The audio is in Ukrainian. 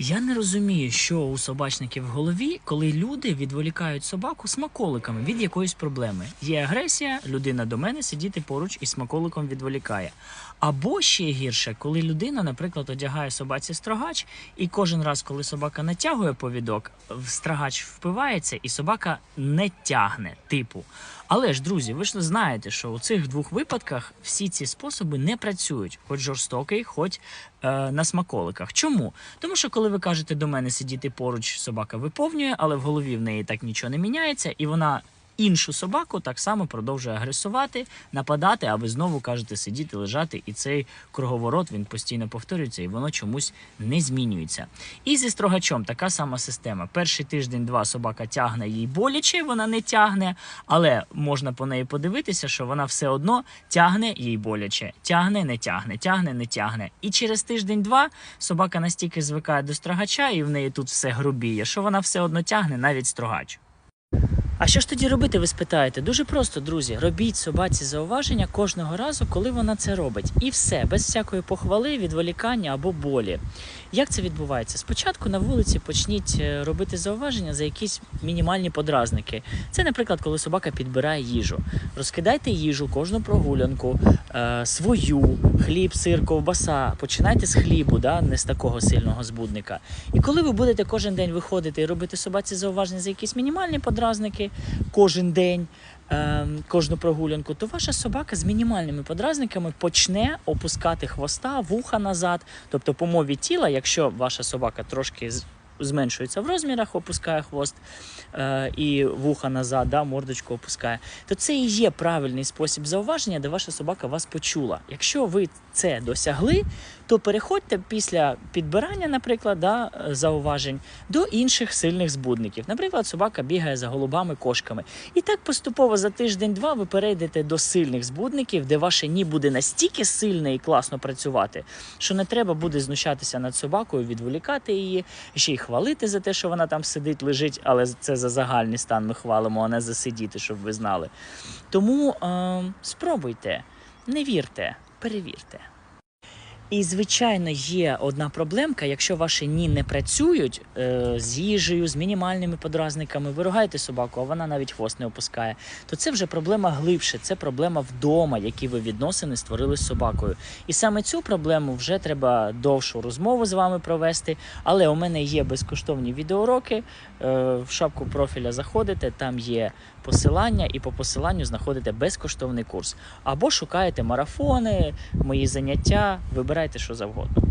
Я не розумію, що у собачників в голові, коли люди відволікають собаку смаколиками від якоїсь проблеми. Є агресія, людина до мене сидіти поруч і смаколиком відволікає. Або ще гірше, коли людина, наприклад, одягає собаці строгач, і кожен раз, коли собака натягує повідок, в строгач впивається, і собака не тягне, типу. Але ж, друзі, ви ж знаєте, що у цих двох випадках всі ці способи не працюють, хоч жорстокий, хоч е, на смаколиках. Чому? Тому що коли ви кажете до мене сидіти поруч, собака виповнює, але в голові в неї так нічого не міняється, і вона. Іншу собаку так само продовжує агресувати, нападати, а ви знову кажете сидіти, лежати, і цей круговорот він постійно повторюється, і воно чомусь не змінюється. І зі строгачом така сама система. Перший тиждень-два собака тягне їй боляче, вона не тягне, але можна по неї подивитися, що вона все одно тягне їй боляче, тягне, не тягне, тягне, не тягне. І через тиждень-два собака настільки звикає до строгача, і в неї тут все грубіє, що вона все одно тягне навіть строгач. А що ж тоді робити, ви спитаєте? Дуже просто, друзі. Робіть собаці зауваження кожного разу, коли вона це робить. І все, без всякої похвали, відволікання або болі. Як це відбувається? Спочатку на вулиці почніть е, робити зауваження за якісь мінімальні подразники. Це, наприклад, коли собака підбирає їжу. Розкидайте їжу, кожну прогулянку, е, свою, хліб, сир, ковбаса. Починайте з хлібу, да? не з такого сильного збудника. І коли ви будете кожен день виходити і робити собаці зауваження за якісь мінімальні подразники кожен день, ем, кожну прогулянку, то ваша собака з мінімальними подразниками почне опускати хвоста, вуха назад. Тобто, по мові тіла, якщо ваша собака трошки зменшується в розмірах, опускає хвост е, і вуха назад, да, мордочку опускає, то це і є правильний спосіб зауваження, де ваша собака вас почула. Якщо ви це досягли, то переходьте після підбирання, наприклад, да, зауважень до інших сильних збудників. Наприклад, собака бігає за голубами, кошками. І так поступово за тиждень-два ви перейдете до сильних збудників, де ваше ні буде настільки сильне і класно працювати, що не треба буде знущатися над собакою, відволікати її, ще й хвалити за те, що вона там сидить, лежить, але це за загальний стан ми хвалимо, а не за сидіти, щоб ви знали. Тому е, спробуйте, не вірте, перевірте. І, звичайно, є одна проблемка, якщо ваші ні не працюють е, з їжею, з мінімальними подразниками, ви ругаєте собаку, а вона навіть хвост не опускає, то це вже проблема глибше, це проблема вдома, які ви відносини створили з собакою. І саме цю проблему вже треба довшу розмову з вами провести. Але у мене є безкоштовні відеоуроки. Е, в шапку профіля заходите, там є посилання, і по посиланню знаходите безкоштовний курс. Або шукаєте марафони, мої заняття, вибирайте що завгодно.